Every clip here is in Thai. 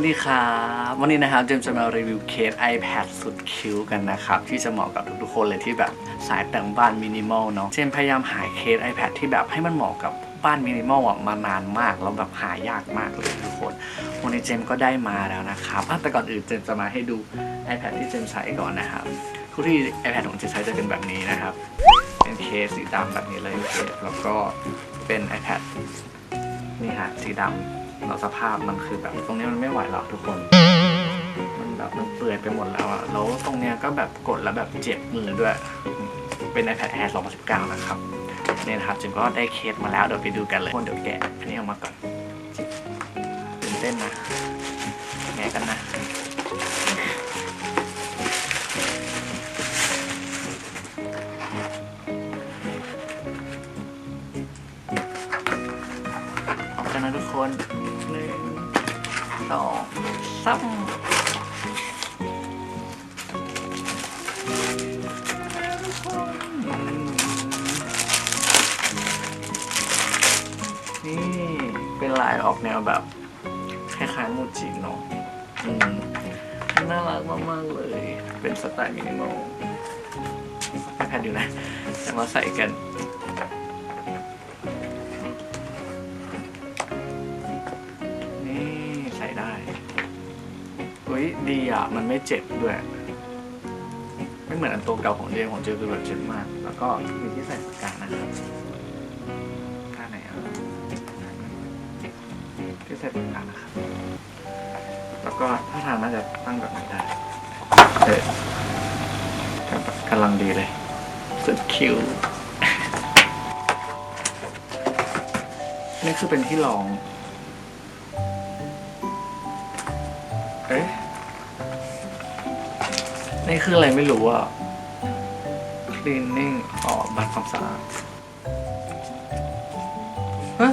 วัสดีครับ วันนี้นะครับเจมส์จะมารีวิวเคส iPad สุดคิ้วกันนะครับ ที่จะเหมาะกับทุกๆคนเลยที่แบบสายแต่งบ้านมินิมอลเนาะเจมพยายามหาเคส iPad ที่แบบให้มันเหมาะกับบ้านมินิมอลอะมานานมาก แล้วแบบหายากมากเลยทุกคน วันนี้เจมก็ได้มาแล้วนะครับแต่ก่อนอื่นเจมจะมาให้ดู iPad ที่เจมใช้ก่อนนะครับทุกที่ iPad ของเจมใช้จะเป็นแบบนี้นะครับ เป็นเคสสีดำแบบนี้เลยเคสแล้วก็เป็น iPad นี่ฮะสีดำ แล้วสภาพมันคือแบบตรงนี้มันไม่ไหวหรอกทุกคน มันแบบมันเปื่อยไปหมดแล้วอะแล้วตรงเนี้ยก็แบบกดแล้วแบบเจ็บมือด้วย เป็น iPad Air 2019 นะครับเนี่ยนะครับจึงก็ได้เคสมาแล้วเดี๋ยวไปดูกันเลยคนเดี๋ยวแกะอันนี้ออกมาก่อนตื่นเต้นนะแงะกันนะออกกันนะทุกคน สองสามนี่เป็นลายออกแนวแบบคล้ายๆมูจิเนาะอืมน่ารักมากๆเลย เป็นสไตล์มินิมอลไอแพดอยู่นะจะมาใส่กันนี่้ยดีอะ มันไม่เจ็บด้วย ไม่เหมือนอันตัวเก่าของเจมของเจมคือแบบเจ็บมาก แล้วก็มีที่ใส่ปากกานะครับปากกาไหนอะที่ใส่ปากกานะครับ แล้วก็ถ้าทางน่าจะตั้งแบบนี้ได้เออกำลังดีเลย สุดคิวนี่คือเป็นที่รอง เอ๊ะ นี่คืออะไรไม่รู้อะ cleaning อ๋อบัตรความสะอาดเฮ้ย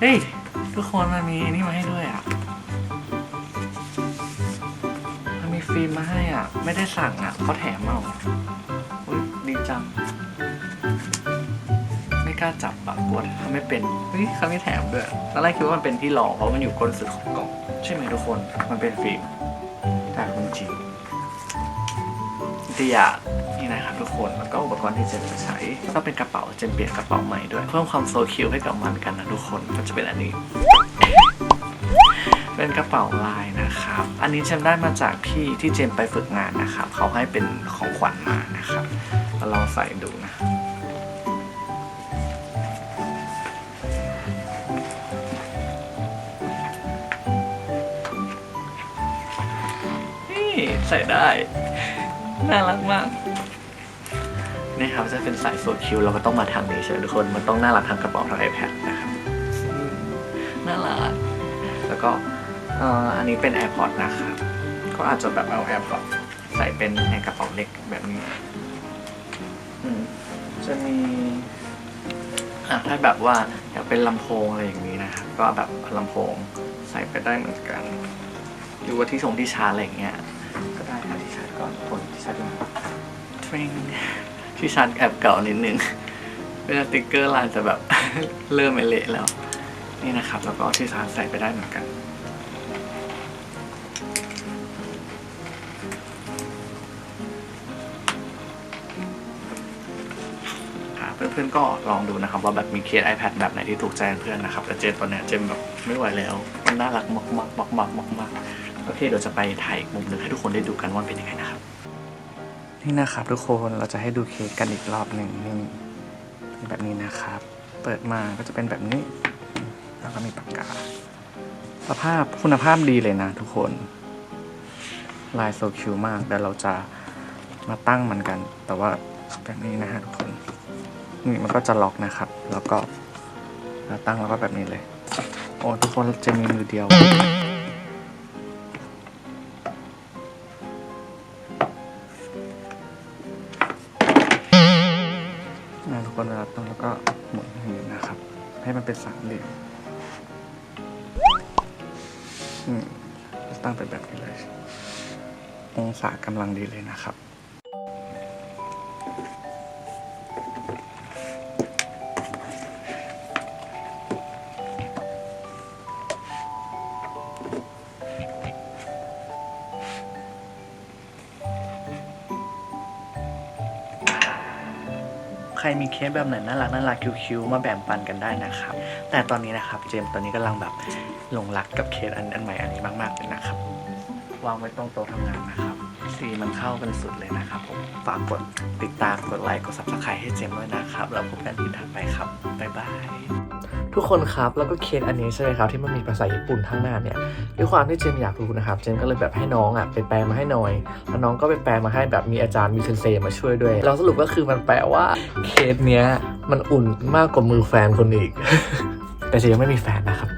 เฮ้ยทุกคนมันมีอันนี่มาให้ด้วยอะ มันมีฟิล์มมาให้อะ ไม่ได้สั่งอะเขาแถมมาอุ้ยดีจัง ไม่กล้าจับอะกลัวทำไม่เป็น เฮ้ยเขาไม่แถมด้วยตอนแรกคิดว่ามันเป็นที่รองเพราะมันอยู่ก้นสุดของกล่อง ใช่ไหมทุกคน มันเป็นฟิล์ม จริงที่อยากนี่นะครับทุกคนแล้วก็อุปกรณ์ที่เจนจะใช้ก็เป็นกระเป๋าเจนเปลี่ยนกระเป๋าใหม่ด้วย เพิ่มความโซคิวให้กับมันกันนะทุกคนก็จะเป็นอันนี้ เป็นกระเป๋าลายนะครับ อันนี้เจมได้มาจากพี่ที่เจมไปฝึกงานนะครับ เขาให้เป็นของขวัญมานะครับมาลองใส่ดูนะ ใส่ได้ น่ารักมากนี่ครับจะเป็นสายโซคิวเราก็ต้องมาทางนี้ใช่ไหมทุกคน มันต้องน่ารักทางกระเป๋าทาง iPad นะครับอืมน่ารัก แล้วก็เอ่ออันนี้เป็น AirPods นะครับ ก็อาจจะแบบเอา AirPods ใส่เป็นในกระเป๋าเล็กแบบนี้อืมจะมีอะถ้าแบบว่าอยากเป็นลำโพงอะไรอย่างนี้นะครับ ก็แบบเอาลำโพงใส่ไปได้เหมือนกัน หรือว่าที่ส่งที่ชาร์จอะไรอย่างเงี้ย ก่อนผลที่ชาร์จดูทริงที่ชาร์จแอบเก่านิดนึงเป็นสติ๊กเกอร์ลายจะแบบ เริ่มเละแล้ว นี่นะครับ แล้วก็ที่ชาร์จใส่ไปได้เหมือนกันเพื่อนๆก็ลองดูนะครับว่าแบบมีเคส iPad แบบไหนที่ถูกใจเพื่อนนะครับแต่เจมตอนเนี้ยเจมแบบไม่ไหวแล้ว มันน่ารักมากมากมากมากมากมาก โอเคเดี๋ยวจะไปถ่ายอีกมุมหนึ่งให้ทุกคนได้ดูกันว่าเป็นยังไงนะครับ นี่นะครับทุกคนเราจะให้ดูเคสกันอีกรอบหนึ่งนี่แบบนี้นะครับ เปิดมาก็จะเป็นแบบนี้ แล้วก็มีปากกา สภาพคุณภาพดีเลยนะทุกคน ลายโซคิวมากเดี๋ยวเราจะมาตั้งมันกัน แต่ว่าแบบนี้นะฮะทุกคน นี่มันก็จะล็อกนะครับ แล้วก็เราตั้งแล้วก็แบบนี้เลย โอ้ทุกคนจะมีมือเดียว นะคนเวลาตั้งแล้วก็หมุนอย่างนี้นะครับ ให้มันเป็นสามเหลี่ยมอืมตั้งเป็นแบบนี้เลย องศากำลังดีเลยนะครับ ใครมีเคสแบบไหนน่ารักน่ารักคิ้วๆมาแบ่งปันกันได้นะครับ แต่ตอนนี้นะครับเจมตอนนี้กำลังแบบหลงรักกับเคสอันอันใหม่อันนี้มากๆเลยนะครับ วางไว้ตรงโต๊ะทำงานนะครับสีมันเข้ากันสุดเลยนะครับผมฝากกดติดตามกดไลค์กดซับสไครต์ให้เจมด้วยนะครับแล้วพบกันที่ถัดไปครับบ๊ายบาย ทุกคนครับแล้วก็เคสอันนี้ใช่ไหมครับที่มันมีภาษาญี่ปุ่นทั้งหน้าเนี่ยด้วยความที่เจมอยากรู้นะครับเจมก็เลยแบบให้น้องอะไปแปลมาให้หน่อยแล้วน้องก็ไปแปลมาให้แบบมีอาจารย์มีเซนเซมาช่วยด้วยเราสรุปก็คือมันแปลว่าเคสเนี้ยมันอุ่นมากกว่ามือแฟนคนอีก แต่เจมส์ยังไม่มีแฟนนะครับ